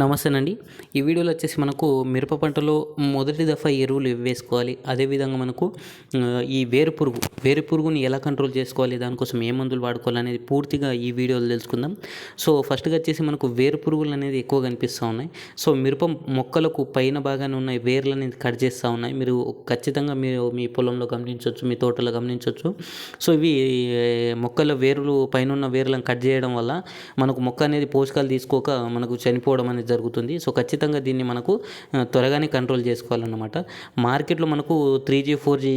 నమస్తేనండి. ఈ వీడియోలో వచ్చేసి మనకు మిరప పంటలో మొదటి దఫా ఎరువులు వేసుకోవాలి? అదేవిధంగా మనకు ఈ వేరు పురుగు వేరు పురుగుని ఎలా కంట్రోల్ చేసుకోవాలి? దానికోసం ఏ మందులు వాడుకోవాలి అనేది పూర్తిగా ఈ వీడియోలో తెలుసుకుందాం. సో ఫస్ట్గా వచ్చేసి మనకు వేరు పురుగులు అనేది ఎక్కువ కనిపిస్తూ ఉన్నాయి. సో మిరప మొక్కలకు పైన బాగానే ఉన్న వేర్లు అనేది కట్ చేస్తూ ఉన్నాయి. మీరు ఖచ్చితంగా మీరు మీ పొలంలో గమనించవచ్చు మీ తోటలో గమనించవచ్చు. సో ఇవి మొక్కల వేర్లు పైన ఉన్న వేర్లను కట్ చేయడం వల్ల మనకు మొక్క అనేది పోషకాలు తీసుకోక మనకు చనిపోవడం అనేది జరుగుతుంది. సో ఖచ్చితంగా దీన్ని మనకు త్వరగానే కంట్రోల్ చేసుకోవాలన్నమాట. మార్కెట్లో మనకు త్రీ జీ ఫోర్ జీ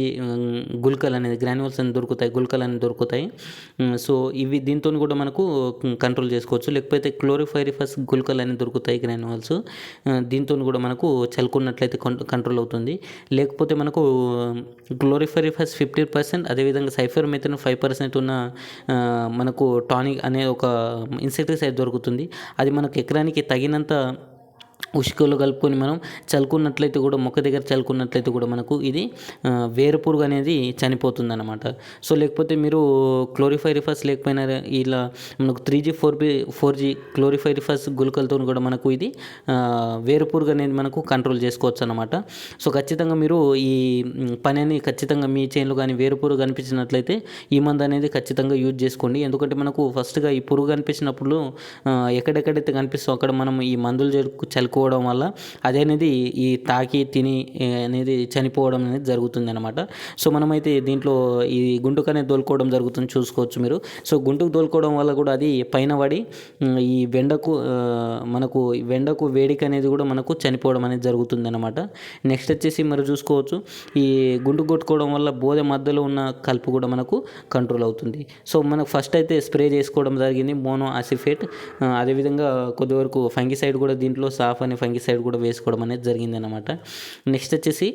గుల్కలు అనేది గ్రాన్యువల్స్ అని దొరుకుతాయి గుల్కలు అని దొరుకుతాయి. సో ఇవి దీంతో కూడా మనకు కంట్రోల్ చేసుకోవచ్చు. లేకపోతే క్లోరిఫైరిఫస్ గుల్కలు అని దొరుకుతాయి గ్రాన్యువల్స్ దీంతో కూడా మనకు చల్లుకున్నట్లయితే కంట్రోల్ అవుతుంది. లేకపోతే మనకు క్లోరిఫైరిఫస్ ఫిఫ్టీ పర్సెంట్ అదేవిధంగా సైఫర్ మెథన్ ఫైవ్ పర్సెంట్ ఉన్న మనకు టానిక్ అనే ఒక ఇన్సెక్టిసైడ్ దొరుకుతుంది. అది మనకు ఎకరానికి తగినంత Hoşçakalın. ఉసుకలు కలుపుకొని మనం చల్లుకున్నట్లయితే కూడా మొక్క దగ్గర చల్లుకున్నట్లయితే కూడా మనకు ఇది వేరుపురుగు వేరు పురుగు అనేది చనిపోతుంది అనమాట సో లేకపోతే మీరు క్లోరిఫైరిఫస్ లేకపోయినా ఇలా మనకు three G four B four G chlorpyrifos గుళికలతో కూడా మనకు ఇది వేరుపురుగు వేరు పురుగు అనేది మనకు కంట్రోల్ చేసుకోవచ్చు అనమాట సో ఖచ్చితంగా మీరు ఈ పని అని ఖచ్చితంగా మీ చేనులో కానీ వేరు పురుగు కనిపించినట్లయితే ఈ మందు అనేది ఖచ్చితంగా యూజ్ చేసుకోండి. ఎందుకంటే మనకు ఫస్ట్గా ఈ పురుగు కనిపించినప్పుడు ఎక్కడెక్కడైతే కనిపిస్తుందో అక్కడ మనం ఈ మందులు చల్లుకో చల్లుకోవడం వల్ల అదే అనేది ఈ తాకి తిని అనేది చనిపోవడం అనేది జరుగుతుంది అనమాట సో మనమైతే దీంట్లో ఈ గుంటుకు అనేది దోలుకోవడం జరుగుతుంది చూసుకోవచ్చు మీరు. సో గుంటుకు దోలుకోవడం వల్ల కూడా అది పైన పడి ఈ వెండకు మనకు వెండకు వేడిక అనేది కూడా మనకు చనిపోవడం అనేది జరుగుతుంది అనమాట నెక్స్ట్ వచ్చేసి మరి చూసుకోవచ్చు ఈ గుండు కొట్టుకోవడం వల్ల బోధ మధ్యలో ఉన్న కలుపు కూడా మనకు కంట్రోల్ అవుతుంది. సో మనకు ఫస్ట్ అయితే స్ప్రే చేసుకోవడం జరిగింది మోనో అసిఫేట్ అదేవిధంగా కొద్ది వరకు ఫంగిసైడ్ కూడా దీంట్లో సాఫ్ అనే ఫంగిసైడ్ కూడా వేసుకోవడం అనేది జరిగింది అనమాట నెక్స్ట్ వచ్చేసి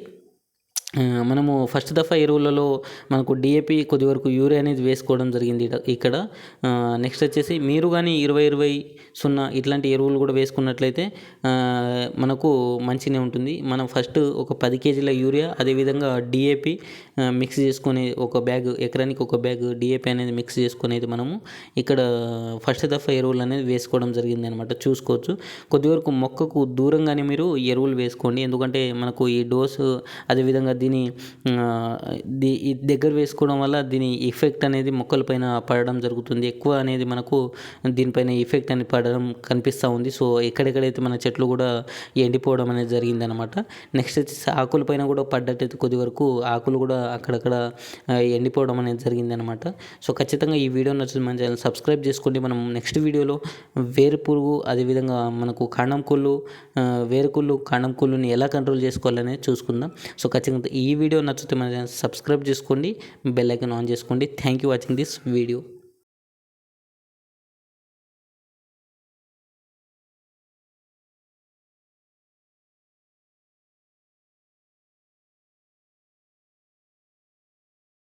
మనము ఫస్ట్ దఫా ఎరువులలో మనకు డిఏపి కొద్ది వరకు యూరియా అనేది వేసుకోవడం జరిగింది ఇక్కడ. నెక్స్ట్ వచ్చేసి మీరు కానీ ఇరవై ఇరవై సున్నా ఇట్లాంటి ఎరువులు కూడా వేసుకున్నట్లయితే మనకు మంచినే ఉంటుంది. మనం ఫస్ట్ ఒక పది కేజీల యూరియా అదేవిధంగా డిఏపి మిక్స్ చేసుకునే ఒక బ్యాగ్ ఎకరానికి ఒక బ్యాగ్ డిఏపి అనేది మిక్స్ చేసుకునేది మనము. ఇక్కడ ఫస్ట్ దఫా ఎరువులు అనేది వేసుకోవడం జరిగింది అనమాట చూసుకోవచ్చు. కొద్ది వరకు మొక్కకు దూరంగానే మీరు ఎరువులు వేసుకోండి. ఎందుకంటే మనకు ఈ డోసు అదేవిధంగా దీని దగ్గర వేసుకోవడం వల్ల దీని ఎఫెక్ట్ అనేది మొక్కలపైన పడడం జరుగుతుంది. ఎక్కువ అనేది మనకు దీనిపైన ఎఫెక్ట్ అనేది పడడం కనిపిస్తూ ఉంది. సో ఎక్కడెక్కడైతే మన చెట్లు కూడా ఎండిపోవడం అనేది జరిగిందనమాట నెక్స్ట్ వచ్చేసి ఆకులపైన కూడా పడ్డట్టయితే కొద్ది వరకు ఆకులు కూడా అక్కడక్కడ ఎండిపోవడం అనేది జరిగిందనమాట సో ఖచ్చితంగా ఈ వీడియో నచ్చింది మన ఛానల్ సబ్స్క్రైబ్ చేసుకోండి. మనం నెక్స్ట్ వీడియోలో వేరు పురుగు అదేవిధంగా మనకు కాండం కుళ్ళు వేరు కుళ్ళు కాండం కుళ్ళుని ఎలా కంట్రోల్ చేసుకోవాలనేది చూసుకుందాం. సో ఖచ్చితంగా ఈ వీడియో నచ్చితే మన ఛానల్ సబ్స్క్రైబ్ చేసుకోండి. బెల్ ఐకన్ ఆన్ చేసుకోండి. Thank you watching this video.